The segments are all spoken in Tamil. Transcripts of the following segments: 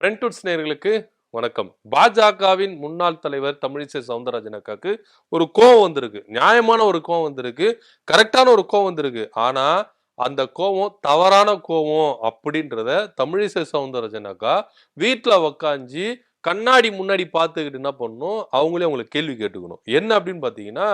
ஃப்ரெண்ட்வுட்ஸ் நேர்களுக்கு வணக்கம். பாஜகவின் முன்னாள் தலைவர் தமிழிசை சவுந்தரராஜன் அக்காக்கு ஒரு கோவம் வந்திருக்கு. நியாயமான ஒரு கோவம் வந்திருக்கு. கரெக்டான ஒரு கோவம் வந்திருக்கு. ஆனா அந்த கோவம் தவறான கோவம் அப்படின்றத தமிழிசை சவுந்தரராஜன் அக்கா வீட்டில் உக்காஞ்சி கண்ணாடி முன்னாடி பார்த்துக்கிட்டு என்ன பண்ணணும்? அவங்களே அவங்களுக்கு கேள்வி கேட்டுக்கணும். என்ன அப்படின்னு பார்த்தீங்கன்னா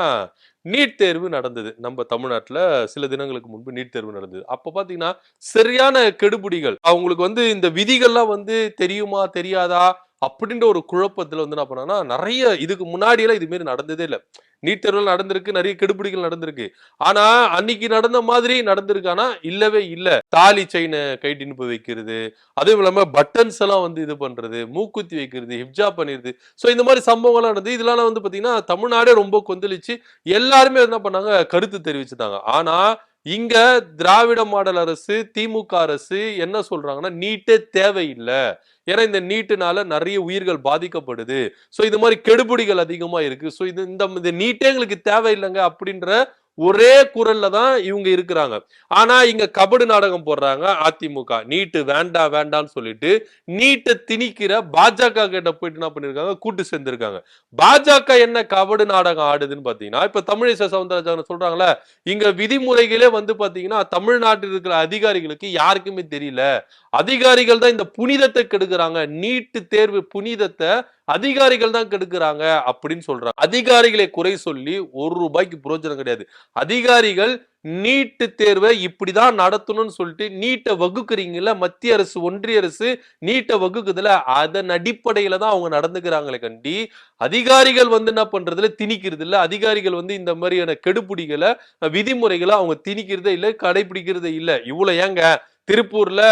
நீட் தேர்வு நடந்தது. நம்ம தமிழ்நாட்டில் சில தினங்களுக்கு முன்பு நீட் தேர்வு நடந்தது. அப்போ பார்த்தீங்கன்னா சரியான கெடுபிடிகள். அவங்களுக்கு வந்து இந்த விதிகள்லாம் வந்து தெரியுமா தெரியாதா? அப்படின்ற ஒரு குழப்பத்தில் வந்து என்ன பண்ணாங்கன்னா நிறைய இதுக்கு முன்னாடியெல்லாம் இதுமாரி நடந்ததே இல்லை. நீட் தேர்வுகள் நடந்திருக்கு நிறைய கெடுபிடிகள் நடந்திருக்கு. ஆனா அன்னைக்கு நடந்த மாதிரி நடந்திருக்கானா இல்லவே இல்லை. தாலி செயினை கைட்டின்பு வைக்கிறது அதுவும் இல்லாம பட்டன்ஸ் எல்லாம் வந்து இது பண்றது மூக்குத்தி வைக்கிறது ஹிப்ஜா பண்ணிருது ஸோ இந்த மாதிரி சம்பவங்கள்லாம் நடந்தது இதெல்லாம் வந்து பாத்தீங்கன்னா தமிழ்நாடே ரொம்ப கொந்தளிச்சு எல்லாருமே என்ன பண்ணாங்க கருத்து தெரிவிச்சுட்டாங்க. ஆனா இங்க திராவிட மாடல் அரசு திமுக அரசு என்ன சொல்றாங்கன்னா நீட்டே தேவையில்லை. ஏன்னா இந்த நீட்டுனால நிறைய உயிர்கள் பாதிக்கப்படுது. சோ இது மாதிரி கெடுபிடிகள் அதிகமா இருக்கு. சோ இது இந்த இந்த நீட்டே எங்களுக்கு தேவையில்லைங்க அப்படின்ற ஒரே குரல்ல தான் இவங்க இருக்கிறாங்க. ஆனா இங்க கபடு நாடகம் போடுறாங்க அதிமுக. நீட்டு வேண்டாம் வேண்டாம்னு சொல்லிட்டு நீட்டை திணிக்கிற பாஜக கிட்ட போயிட்டு என்ன பண்ணிருக்காங்க? கூட்டு சேர்ந்திருக்காங்க. பாஜக என்ன கபடு நாடகம் ஆடுதுன்னு பாத்தீங்கன்னா இப்ப தமிழிசை சவுந்தரராஜன் சொல்றாங்களே இங்க விதிமுறைகளே வந்து பாத்தீங்கன்னா தமிழ்நாட்டில் இருக்கிற அதிகாரிகளுக்கு யாருக்குமே தெரியல. அதிகாரிகள் தான் இந்த புனிதத்தை கெடுக்கிறாங்க. நீட்டு தேர்வு புனிதத்தை அதிகாரிகள் தான் கெடுக்கிறாங்க அப்படின்னு சொல்றாங்க. அதிகாரிகளை குறை சொல்லி ஒரு ரூபாய்க்கு புரோஜனம் கிடையாது. அதிகாரிகள் நீட்டு தேர்வை இப்படிதான் நடத்தணும்னு சொல்லிட்டு நீட்டை வகுக்குறீங்கல்ல மத்திய அரசு ஒன்றிய அரசு நீட்டை வகுக்குதுல அதன் அடிப்படையில தான் அவங்க நடந்துக்கிறாங்களே கண்டி. அதிகாரிகள் வந்து என்ன பண்றதுல திணிக்கிறது இல்லை அதிகாரிகள் வந்து இந்த மாதிரியான கெடுபிடிகளை விதிமுறைகளை அவங்க திணிக்கிறதே இல்லை கடைபிடிக்கிறதே இல்லை. இவ்வளவு ஏங்க? திருப்பூர்ல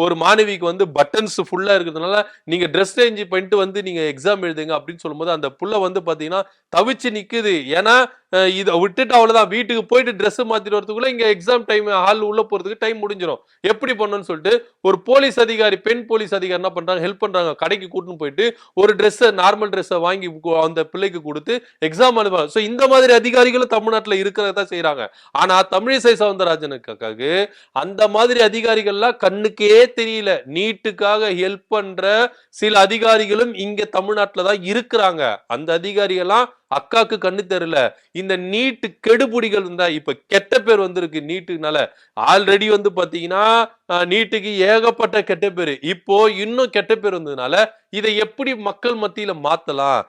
ஒரு மாணவிக்கு வந்து பட்டன்ஸ் ஃபுல்லா இருக்கிறதுனால நீங்க ட்ரெஸ் சேஞ்ச் பண்ணிட்டு வந்து நீங்க எக்ஸாம் எழுதுங்க அப்படின்னு சொல்லும்போது அந்த புள்ள வந்து பாத்தீங்கன்னா தவிச்சு நிக்குது. ஏன்னா இதை விட்டுட்டு அவ்வளவுதான். வீட்டுக்கு போயிட்டு ட்ரெஸ் மாத்திட்டு வரதுக்குள்ள இங்க எக்ஸாம் டைம் ஹால் உள்ள போறதுக்கு டைம் முடிஞ்சிடும் எப்படி பண்ணணும்னு சொல்லிட்டு ஒரு போலீஸ் அதிகாரி பெண் போலீஸ் அதிகாரி என்ன பண்றாங்க? ஹெல்ப் பண்றாங்க. கடைக்கு கூட்டுன்னு போயிட்டு ஒரு ட்ரெஸ்ஸை நார்மல் ட்ரெஸ்ஸை வாங்கி கு- அந்த பிள்ளைக்கு கொடுத்து எக்ஸாம் அனுப்புவாங்க ஸோ இந்த மாதிரி அதிகாரிகளும் தமிழ்நாட்டுல இருக்கிறதா செய்யறாங்க ஆனா தமிழிசை சவுந்தரராஜனுக்காக அந்த மாதிரி அதிகாரிகள்லாம் கண்ணுக்கே தெரியல. நீட்டுக்காக ஹெல்ப் பண்ற சில அதிகாரிகளும் இங்க தமிழ்நாட்டுல தான் இருக்கிறாங்க. அந்த அதிகாரிகள்லாம் அக்காக்கு கண்ணு தெரியல. இந்த நீட்டு கெடுபுடிகள் இருந்தா இப்ப கெட்ட பேர் வந்திருக்கு நீட்டுனால. ஆல்ரெடி வந்து பாத்தீங்கன்னா நீட்டுக்கு ஏகப்பட்ட கெட்ட பேர். இப்போ இன்னும் கெட்ட பேர் வந்ததுனால இதை எப்படி மக்கள் மத்தியில மாத்தலாம்?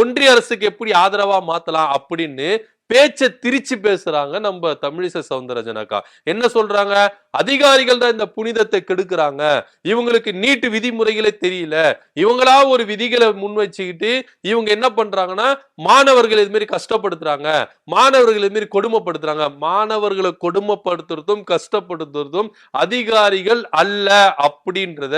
ஒன்றிய அரசுக்கு எப்படி ஆதரவா மாத்தலாம் அப்படின்னு பேச்சை திரிச்சு பேசுறாங்க நம்ம தமிழிசை சவுந்தரராஜன் அக்கா என்ன சொல்றாங்க? அதிகாரிகள் தான் இந்த புனிதத்தை கெடுக்கிறாங்க. இவங்களுக்கு நீட்டு விதிமுறைகளே தெரியல. இவங்களா ஒரு விதிகளை முன் வச்சுக்கிட்டு இவங்க என்ன பண்றாங்கன்னா மாணவர்கள் இது மாதிரி கஷ்டப்படுத்துறாங்க. மாணவர்கள் இது மாதிரி கொடுமைப்படுத்துறாங்க. மாணவர்களை கொடுமைப்படுத்துறதும் கஷ்டப்படுத்துறதும் அதிகாரிகள் அல்ல அப்படின்றத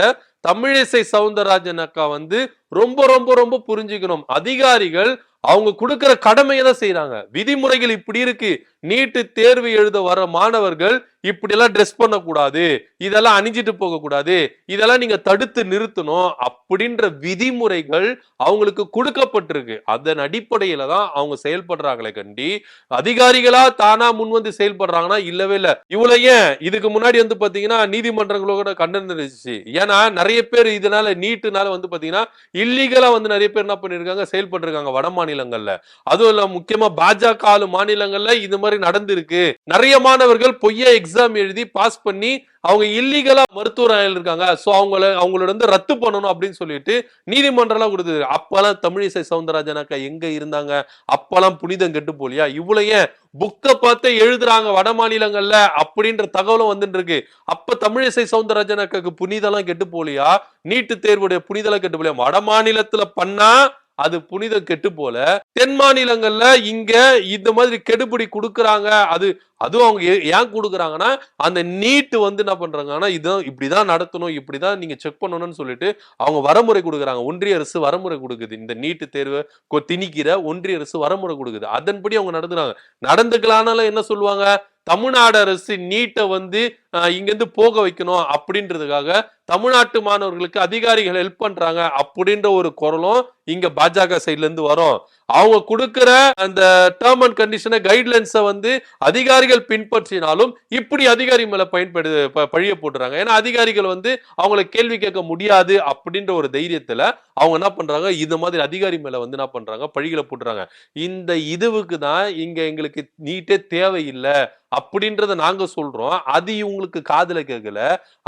தமிழிசை சவுந்தரராஜன் அக்கா வந்து ரொம்ப ரொம்ப ரொம்ப புரிஞ்சுக்கணும். அதிகாரிகள் அவங்க கொடுக்கிற கடமையை தான் செய்யறாங்க விதிமுறைகள் இப்படி இருக்கு. நீட்டு தேர்வு எழுத வர மாணவர்கள் இப்படி எல்லாம் ட்ரெஸ் பண்ணக்கூடாது இதெல்லாம் அணிஞ்சிட்டு போகக்கூடாது இதெல்லாம் நீங்க தடுத்து நிறுத்தணும் அப்படின்ற விதிமுறைகள் அவங்களுக்கு கொடுக்கப்பட்டிருக்கு. அதன் அடிப்படையில தான் அவங்க செயல்படுறாங்களே கண்டி. அதிகாரிகளா தானா முன்வந்து செயல்படுறாங்கன்னா இல்லவே இல்லை. இவ்வளவு ஏன்? இதுக்கு முன்னாடி வந்து பாத்தீங்கன்னா நீதிமன்றங்களோட கண்டனிச்சு ஏன்னா நிறைய பேர் இதனால நீட்டுனால வந்து பாத்தீங்கன்னா இல்லீகலா வந்து நிறைய பேர் என்ன பண்ணிருக்காங்க? செயல்பட்டிருக்காங்க வட மாநிலங்கள்ல. அதுவும் இல்லாம முக்கியமா பாஜக ஆளு மாநிலங்கள்ல இது மாதிரி நடந்திருக்கு. நிறைய மாணவர்கள் பொய்யா எக்ஸாம் எழுதி பாஸ் பண்ணி அவங்க இல்லீகலா மருத்துவர் இருக்காங்க. ஸோ அவங்கள அவங்களோட வந்து ரத்து பண்ணணும் அப்படின்னு சொல்லிட்டு நீதிமன்றம்லாம் கொடுத்தது. அப்பெல்லாம் தமிழிசை சவுந்தரராஜன் அக்கா எங்க இருந்தாங்க? அப்பெல்லாம் புனிதம் கெட்டு போலியா? இவ்வளவு ஏன்? புக்கை பார்த்து எழுதுறாங்க வட மாநிலங்கள்ல அப்படின்ற தகவலும் வந்துட்டு இருக்கு. அப்ப தமிழிசை சவுந்தரராஜன் அக்காக்கு புனிதெல்லாம் கெட்டு போலியா? நீட்டு தேர்வுடைய புனிதெல்லாம் கெட்டு போலியா? வட மாநிலத்துல பண்ணா அது புனிதம் கெட்டு போல. தென் மாநிலங்கள்ல இங்க இந்த மாதிரி கெடுபிடி கொடுக்குறாங்க. அது அதுவும் அவங்க ஏ- ஏன் கொடுக்குறாங்கன்னா அந்த நீட் வந்து என்ன பண்றாங்கன்னா இதான் இப்படிதான் நடத்தணும் இப்படிதான் நீங்க செக் பண்ணணும்னு சொல்லிட்டு அவங்க வரமுறை கொடுக்குறாங்க. ஒன்றிய அரசு வரமுறை கொடுக்குது. இந்த நீட்டு தேர்வை கொ- திணிக்கிற ஒன்றிய அரசு வரமுறை கொடுக்குது. அதன்படி அவங்க நடந்துறாங்க நடந்துக்கலாம்னால என்ன சொல்லுவாங்க? தமிழ்நாடு அரசு நீட்டை வந்து இங்கேருந்து போக வைக்கணும் அப்படின்றதுக்காக தமிழ்நாட்டு மாணவர்களுக்கு அதிகாரிகள் ஹெல்ப் பண்றாங்க அப்படின்ற ஒரு குரலும் இங்க பாஜக சைட்ல இருந்து வரும். அவங்க கொடுக்கிற அந்த டேர்ம் அண்ட் கண்டிஷனை கைட்லைன்ஸை வந்து அதிகாரிகள் பின்பற்றினாலும் இப்படி அதிகாரி மேல பயன்படு ப- பழிய போட்டுறாங்க. ஏன்னா அதிகாரிகள் வந்து அவங்கள கேள்வி கேட்க முடியாது அப்படின்ற ஒரு தைரியத்துல அவங்க என்ன பண்றாங்க? இந்த மாதிரி அதிகாரி மேல வந்து என்ன பண்றாங்க? பழிகளை போட்டுறாங்க. இந்த இதுவுக்கு தான் இங்க எங்களுக்கு நீட்டே தேவையில்லை அப்படின்றத நாங்க சொல்றோம். அது இவங்களுக்கு காதல கேட்கல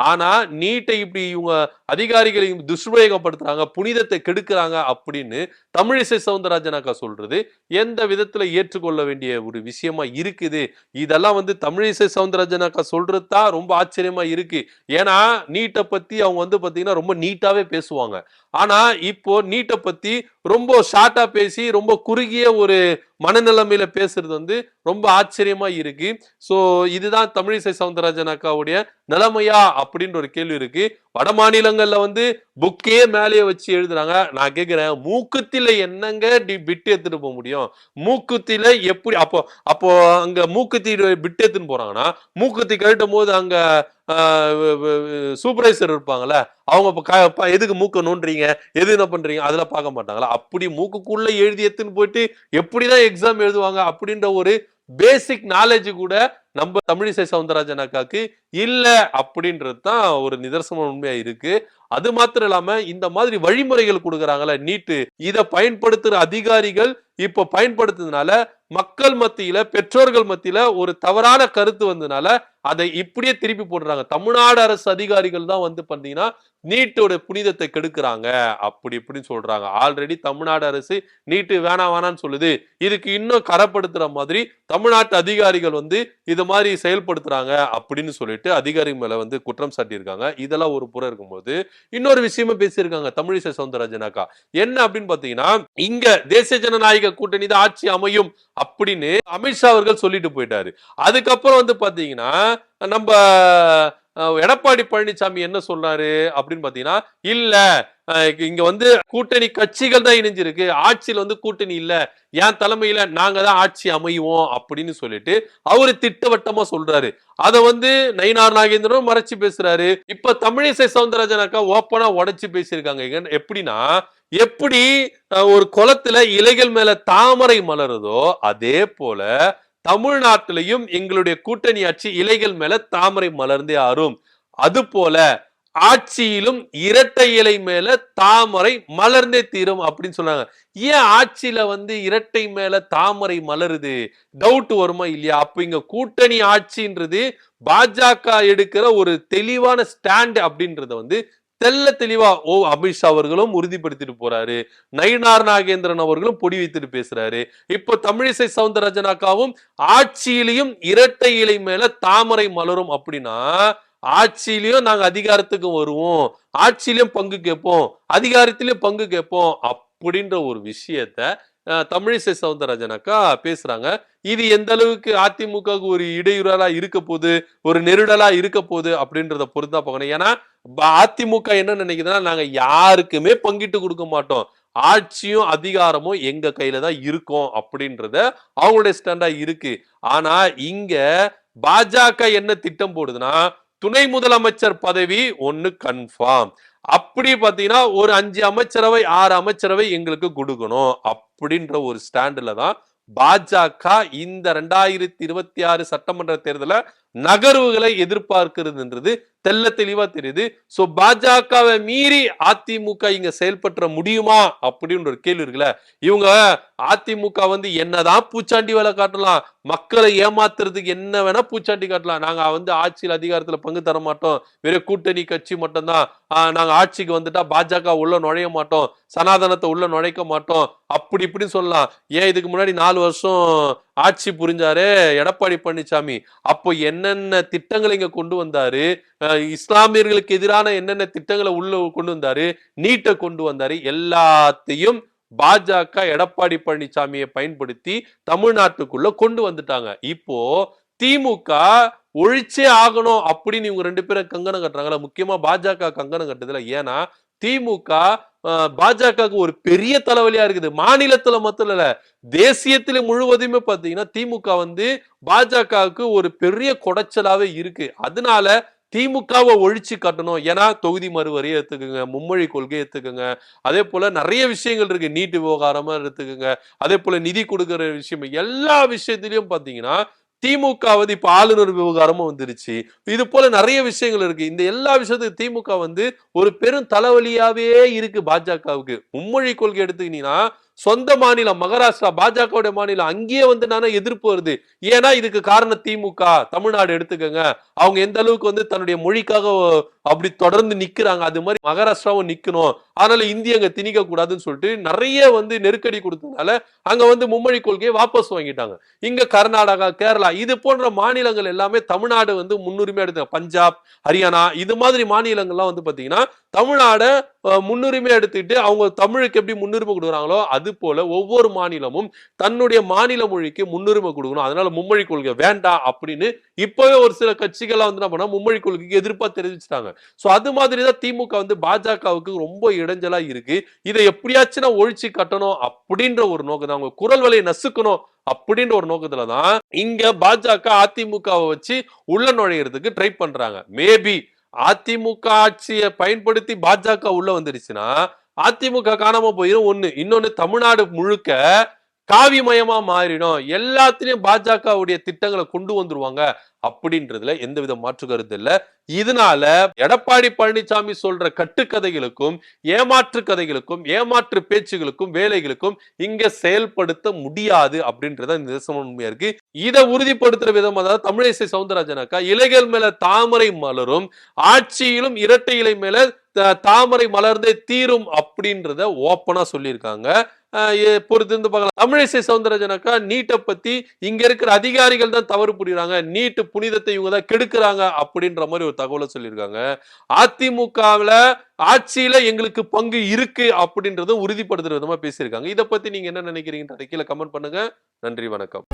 ஆனா நீட்டை இப்படி இவங்க அதிகாரிகளை துஷ்பிரயோகப்படுத்துறாங்க புனிதத்தை கெடுக்கிறாங்க அப்படின்னு தமிழிசை சவுந்தரராஜன் அக்கா சொல்றது. எந்த விதத்துல ஏற்றுக்கொள்ள வேண்டிய ஒரு விஷயமா இருக்குது? இதெல்லாம் வந்து தமிழிசை சவுந்தரராஜன் அக்கா சொல்றது தான் ரொம்ப ஆச்சரியமா இருக்கு. ஏன்னா நீட்டை பத்தி அவங்க வந்து பாத்தீங்கன்னா ரொம்ப நீட்டாவே பேசுவாங்க. ஆனா இப்போ நீட்டை பத்தி ரொம்ப ஷார்ட்டா பேசி ரொம்ப குறுகிய ஒரு மனநிலைமையில பேசுறது வந்து ரொம்ப ஆச்சரியமா இருக்கு. சோ இதுதான் தமிழிசை சவுந்தரராஜன் அக்காவுடைய நிலைமையா அப்படின்ற ஒரு கேள்வி இருக்கு. வட மாநிலங்கள்ல வந்து புக்கே மேலேயே வச்சு எழுதுறாங்க. நான் கேட்கிறேன் மூக்குத்தில என்னங்க டி எடுத்துட்டு போக முடியும்? மூக்குத்தில எப்படி அப்போ அப்போ அங்க மூக்குத்தி பிட்டு எடுத்துன்னு போறாங்கன்னா மூக்குத்தி கழட்டும் போது அங்க சூப்பர்வைசர் இருப்பாங்கல்ல அவங்க இப்ப க- எதுக்கு மூக்க நோண்டுறீங்க? எது என்ன பண்றீங்க? அதெல்லாம் பார்க்க மாட்டாங்களா? அப்படி மூக்குக்குள்ள எழுதி எடுத்துன்னு போயிட்டு எப்படிதான் எக்ஸாம் எழுதுவாங்க அப்படின்ற ஒரு பேசிக் நாலேஜ் கூட நம்ம தமிழிசை சவுந்தரராஜன் அக்காக்கு இல்லை அப்படின்றது தான் ஒரு நிதர்சனம் உண்மையா இருக்கு. அது மாத்திரம் இல்லாம இந்த மாதிரி வழிமுறைகள் கொடுக்குறாங்கல்ல நீட்டு. இதை பயன்படுத்துற அதிகாரிகள் இப்ப பயன்படுத்துறதுனால மக்கள் மத்தியில பெற்றோர்கள் மத்தியில ஒரு தவறான கருத்து வந்ததுனால அதை இப்படியே திருப்பி போடுறாங்க. தமிழ்நாடு அரசு அதிகாரிகள் தான் வந்து பார்த்தீங்கன்னா நீட்டோட புனிதத்தை கெடுக்கிறாங்க. அப்படி இப்படின்னு சொல்றாங்க. ஆல்ரெடி தமிழ்நாடு அரசு நீட்டு வேணாம் வேணான்னு சொல்லுது. இதுக்கு இன்னும் கரப்படுத்துற மாதிரி தமிழ்நாட்டு அதிகாரிகள் வந்து இது மாதிரி செயல்படுத்துறாங்க அப்படின்னு சொல்லிட்டு அதிகாரி மேல வந்து குற்றம் சாட்டியிருக்காங்க. இதெல்லாம் ஒரு புறம் இருக்கும்போது இன்னொரு விஷயமா பேசியிருக்காங்க தமிழிசை சவுந்தரராஜனாக்கா என்ன அப்படின்னு பாத்தீங்கன்னா இங்க தேசிய ஜனநாயக கூட்டணி தான் ஆட்சி அமையும். அப்படின்னு அமித்ஷா அவர்கள் சொல்லிட்டு போயிட்டாரு. அதுக்கப்புறம் வந்து பாத்தீங்கன்னா நம்ம எடப்பாடி பழனிசாமி என்ன சொல்றாரு அப்படின்னு பாத்தீங்கன்னா இல்ல இங்க வந்து கூட்டணி கட்சிகள் தான் இணைஞ்சிருக்கு. ஆட்சியில் வந்து கூட்டணி இல்ல. என் தலைமையில நாங்க தான் ஆட்சி அமைவோம் அப்படின்னு சொல்லிட்டு அவரு திட்டவட்டமா சொல்றாரு. அதை வந்து நயினார் நாகேந்திரனும் மறைச்சு பேசுறாரு. இப்ப தமிழிசை சவுந்தரராஜன் அக்கா ஓப்பனா உடைச்சு பேசியிருக்காங்க. எப்படின்னா எப்படி ஒரு குளத்துல இலைகள் மேல தாமரை மலருதோ அதே போல தமிழ்நாட்டிலையும் எங்களுடைய கூட்டணி ஆட்சி இலைகள் மேல தாமரை மலர்ந்தே ஆறும். அது போல ஆட்சியிலும் இரட்டை இலை மேல தாமரை மலர்ந்தே தீரும் அப்படின்னு சொன்னாங்க. ஏன் ஆட்சியில வந்து இரட்டை மேல தாமரை மலருது? டவுட் வருமா இல்லையா? அப்ப இங்க கூட்டணி ஆட்சின்றது பாஜக எடுக்கிற ஒரு தெளிவான ஸ்டாண்ட் அப்படின்றத வந்து தெல்ல தெளிவா ஓ அமித்ஷா அவர்களும் உறுதிப்படுத்திட்டு போறாரு. நயினார் நாகேந்திரன் அவர்களும் பொடி வைத்துட்டு பேசுறாரு. இப்போ தமிழிசை சவுந்தரராஜனாக்காவும் ஆட்சியிலையும் இரட்டை இலை மேல தாமரை மலரும் அப்படின்னா ஆட்சியிலையும் நாங்க அதிகாரத்துக்கு வருவோம் ஆட்சியிலையும் பங்கு கேட்போம் அதிகாரத்திலையும் பங்கு கேட்போம் அப்படின்ற ஒரு விஷயத்த தமிழிசை சவுந்தரராஜனாக்கா பேசுறாங்க. இது எந்த அளவுக்கு அதிமுகவுக்கு ஒரு இடையூறலா இருக்க போகுது ஒரு நெருடலா இருக்க போகுது அப்படின்றத பொறுத்தா பார்க்கணும். ஏன்னா அதிமுக என்ன நினைக்குதுன்னா நாங்க யாருக்குமே பங்கிட்டு கொடுக்க மாட்டோம். ஆட்சியும் அதிகாரமும் எங்க கையில தான் இருக்கும் அப்படின்றத அவங்களுடைய ஸ்டாண்டா இருக்கு. ஆனா இங்க பாஜக என்ன திட்டம் போடுதுன்னா துணை முதலமைச்சர் பதவி ஒன்று கன்ஃபார்ம் அப்படி பார்த்தீங்கன்னா ஒரு அஞ்சு அமைச்சரவை ஆறு அமைச்சரவை எங்களுக்கு கொடுக்கணும் அப்படின்ற ஒரு ஸ்டாண்டில் தான் பாஜக இந்த ரெண்டாயிரத்தி இருபத்தி ஆறு சட்டமன்ற தேர்தலில் நகர்வுகளை எதிர்பார்க்கிறதுன்றது தெல்ல தெளிவா தெரியுது. ஸோ பாஜகவை மீறி அதிமுக இங்க செயல்பற்ற முடியுமா? அப்படின்ற ஒரு கேள்வி இருக்குல்ல. இவங்க அதிமுக வந்து என்னதான் பூச்சாண்டி வேலை காட்டலாம். மக்களை ஏமாத்துறதுக்கு என்ன வேணா பூச்சாண்டி காட்டலாம். நாங்க வந்து ஆட்சியில் அதிகாரத்துல பங்கு தர மாட்டோம். வெறும் கூட்டணி கட்சி மட்டும்தான். நாங்க ஆட்சிக்கு வந்துட்டா பாஜக உள்ள நுழைய மாட்டோம். சனாதனத்தை உள்ள நுழைக்க மாட்டோம். அப்படி இப்படி சொல்லலாம். ஏன் இதுக்கு முன்னாடி நாலு வருஷம் ஆட்சி புரிஞ்சாரு எடப்பாடி பழனிசாமி அப்போ என்னென்ன திட்டங்களை இங்க கொண்டு வந்தாரு? இஸ்லாமியர்களுக்கு எதிரான என்னென்ன திட்டங்களை உள்ள கொண்டு வந்தாரு? நீட்டை கொண்டு வந்தாரு. எல்லாத்தையும் பாஜக எடப்பாடி பழனிசாமியை பயன்படுத்தி தமிழ்நாட்டுக்குள்ள கொண்டு வந்துட்டாங்க. இப்போ திமுக ஒழிச்சே ஆகணும் அப்படின்னு இவங்க ரெண்டு பேரும் கங்கணம் கட்டுறாங்களா முக்கியமா பாஜக கங்கணம் கட்டுதுல. ஏன்னா திமுக பாஜகவுக்கு ஒரு பெரிய தலைவலியா இருக்குது. மாநிலத்துல மட்டும் இல்ல தேசியத்துல முழுவதுமே பாத்தீங்கன்னா திமுக வந்து பாஜகவுக்கு ஒரு பெரிய குடைச்சலாவே இருக்கு. அதனால திமுகவை ஒழிச்சு கட்டணும். ஏன்னா தொகுதி மறுவரையை எடுத்துக்கோங்க மும்மொழி கொள்கையை எடுத்துக்கோங்க. அதே போல நிறைய விஷயங்கள் இருக்கு. நீட்டு விவகாரமா எடுத்துக்கோங்க. அதே போல நிதி கொடுக்குற விஷயம் எல்லா விஷயத்திலையும் பாத்தீங்கன்னா திமுக வந்து இப்ப ஆளுநர் விவகாரமும் வந்துருச்சு. இது போல நிறைய விஷயங்கள் இருக்கு. இந்த எல்லா விஷயத்துக்கும் திமுக வந்து ஒரு பெரும் தலைவலியாவே இருக்கு பாஜகவுக்கு. மும்மொழி கொள்கை எடுத்துக்கிட்டீங்கன்னா சொந்த மாநிலம் மகாராஷ்டிரா பாஜகவுடைய மாநிலம் அங்கேயே வந்து நானே எதிர்ப்பு வருது. ஏன்னா இதுக்கு காரணம் திமுக. தமிழ்நாடு எடுத்துக்கோங்க. அவங்க எந்த அளவுக்கு வந்து தன்னுடைய மொழிக்காக அப்படி தொடர்ந்து நிக்கிறாங்க அது மாதிரி மகாராஷ்டிராவும் நிக்கணும். அதனால இந்திய அங்க திணிக்க கூடாதுன்னு சொல்லிட்டு நிறைய வந்து நெருக்கடி கொடுத்ததுனால அங்க வந்து மும்மொழி கொள்கையை வாபஸ் வாங்கிட்டாங்க. இங்க கர்நாடகா கேரளா இது போன்ற மாநிலங்கள் எல்லாமே தமிழ்நாடு வந்து முன்னுரிமை எடுத்தாங்க பஞ்சாப் ஹரியானா இது மாதிரி மாநிலங்கள்லாம் வந்து பாத்தீங்கன்னா தமிழ்நாட முன்னுரிமை எடுத்துக்கிட்டு அவங்க தமிழுக்கு எப்படி முன்னுரிமை கொடுக்குறாங்களோ அது போல ஒவ்வொரு மாநிலமும் தன்னுடைய மாநில மொழிக்கு முன்னுரிமை கொடுக்கணும். அதனால மும்மொழி கொள்கை வேண்டாம் அப்படின்னு இப்பவே ஒரு சில கட்சிகள்லாம் வந்து என்ன பண்ணா மும்மொழி கொள்கைக்கு எதிர்ப்பா தெரிவிச்சிட்டாங்க. சோ அது மாதிரி தான் திமுக வந்து பாஜகவுக்கு ரொம்ப இடைஞ்சலா இருக்கு. இதை எப்படியாச்சும் நான் ஒழிச்சு கட்டணும் அப்படின்ற ஒரு நோக்கம் தான் அவங்க குரல் வலையை நசுக்கணும் அப்படின்ற ஒரு நோக்கத்துல தான் இங்க பாஜக அதிமுகவை வச்சு உள்ள நுழையிறதுக்கு ட்ரை பண்றாங்க. மேபி அதிமுக ஆட்சியை பயன்படுத்தி பாஜக உள்ள வந்துருச்சுன்னா அதிமுக காணாம போயிடும் ஒண்ணு இன்னொன்னு தமிழ்நாடு முழுக்க காவிமயமா மாறிடும். எல்லாத்திலையும் பாஜகவுடைய திட்டங்களை கொண்டு வந்துருவாங்க அப்படின்றதுல எந்தவித மாற்று கருத்து இல்லை. இதனால எடப்பாடி பழனிசாமி சொல்ற கட்டுக்கதைகளுக்கும் ஏமாற்று கதைகளுக்கும் ஏமாற்று பேச்சுகளுக்கும் வேலைகளுக்கும் இங்க செயல்படுத்த முடியாது அப்படின்றத இந்த நிதர்சனம் உண்மையா இருக்கு. இதை உறுதிப்படுத்துற விதமா தான் தமிழிசை சவுந்தரராஜனாக்கா இலைகள் மேல தாமரை மலரும் ஆட்சியிலும் இரட்டை இலை மேல தாமரை மலர்ந்தே தீரும் அப்படின்றத ஓப்பனா சொல்லியிருக்காங்க. பொறுத்திருந்து பொறுத்து பார்க்கலாம். தமிழிசை சவுந்தரராஜனாக்கா நீட்டை பத்தி இங்க இருக்கிற அதிகாரிகள் தான் தவறு புரியுறாங்க. நீட்டு புனிதத்தை இவங்க தான் கெடுக்கிறாங்க அப்படின்ற மாதிரி ஒரு தகவலை சொல்லியிருக்காங்க. அதிமுகவுல ஆட்சியில எங்களுக்கு பங்கு இருக்கு அப்படின்றத உறுதிப்படுத்துற விதமா பேசியிருக்காங்க. இதை பத்தி நீங்க என்ன நினைக்கிறீங்கன்றதை கீழே கமெண்ட் பண்ணுங்க. நன்றி வணக்கம்.